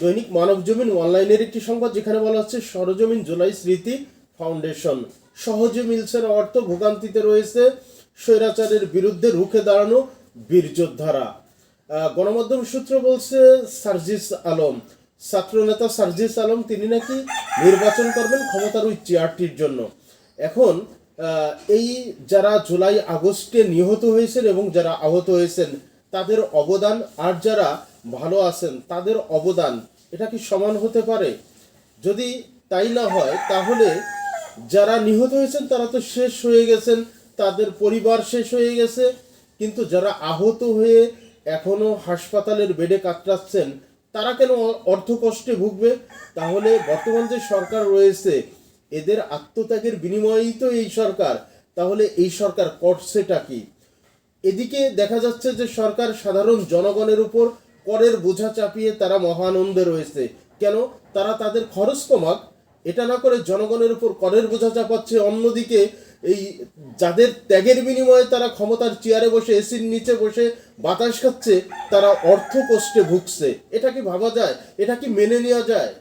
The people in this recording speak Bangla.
দৈনিক মানব জমিন অনলাইনের একটি সংবাদ যেখানে বলা হচ্ছে সরজমিন জুলাই স্মৃতি ফাউন্ডেশন। সহজে মিলছে অর্থ, ভোগান্তিতে রয়েছে স্বৈরাচারের বিরুদ্ধে রুখে দাঁড়ানো বীরযোদ্ধারা। গণমাধ্যম সূত্র বলছে সার্জিস আলম। ছাত্রনেতা সার্জিস আলম, তিনি নাকি নির্বাচন করবেন ক্ষমতার ওই চেয়ারটির জন্য। এখন এই যারা জুলাই আগস্টে নিহত হয়েছেন এবং যারা আহত হয়েছেন, তাদের অবদান আর যারা ভালো আছেন, তাদের অবদান, এটা কি সমান হতে পারে? যদি তাই না হয়, তাহলে যারা নিহত হয়েছেন, তারা তো শেষ হয়ে গেছেন, তাদের পরিবার শেষ হয়ে গেছে, কিন্তু যারা আহত হয়ে এখনও হাসপাতালের বেডে কাতরাচ্ছেন, তারা কেন অর্থ কষ্টে ভুগবে? তাহলে বর্তমান যে সরকার রয়েছে, এদের আত্মত্যাগের বিনিময়েই তো এই সরকার। তাহলে এই সরকার করছেটা কি? এদিকে দেখা যাচ্ছে যে সরকার সাধারণ জনগণের উপর করের বোঝা চাপিয়ে তারা মহানন্দে রয়েছে। কেন? তারা তাদের খরচ কমাক। এটা না করে জনগণের উপর করের বোঝা চাপাচ্ছে। অন্যদিকে এই যাদের ত্যাগের বিনিময়ে তারা ক্ষমতার চেয়ারে বসে, এসির নিচে বসে বাতাস খাচ্ছে, তারা অর্থ কষ্টে ভুগছে। এটা কি ভাবা যায়? এটা কি মেনে নেওয়া যায়?